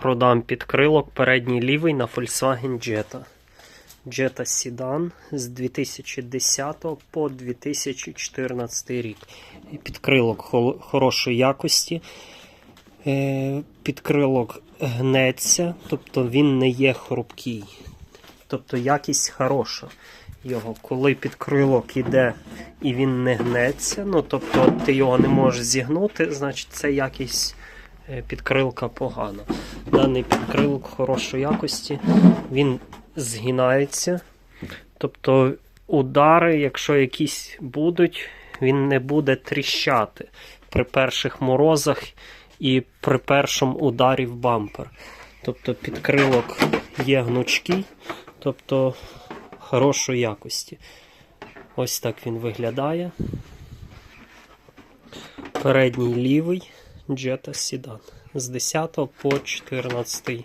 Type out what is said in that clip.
Продам підкрилок передній лівий на Volkswagen Jetta. Jetta Sedan з 2010 по 2014 рік. Підкрилок хорошої якості. Е, Підкрилок гнеться, тобто він не є хрупкий. Тобто якість хороша його. Коли підкрилок іде і він не гнеться, ну тобто ти його не можеш зігнути, значить це якість е, підкрилка погана. Даний підкрилок хорошої якості, він згинається. Тобто удари, якщо якісь будуть, він не буде тріщати при перших морозах і при першому ударі в бампер. Тобто підкрилок є гнучкий, тобто хорошої якості. Ось так він виглядає. Передній лівий Jetta Sedan з 10 по 14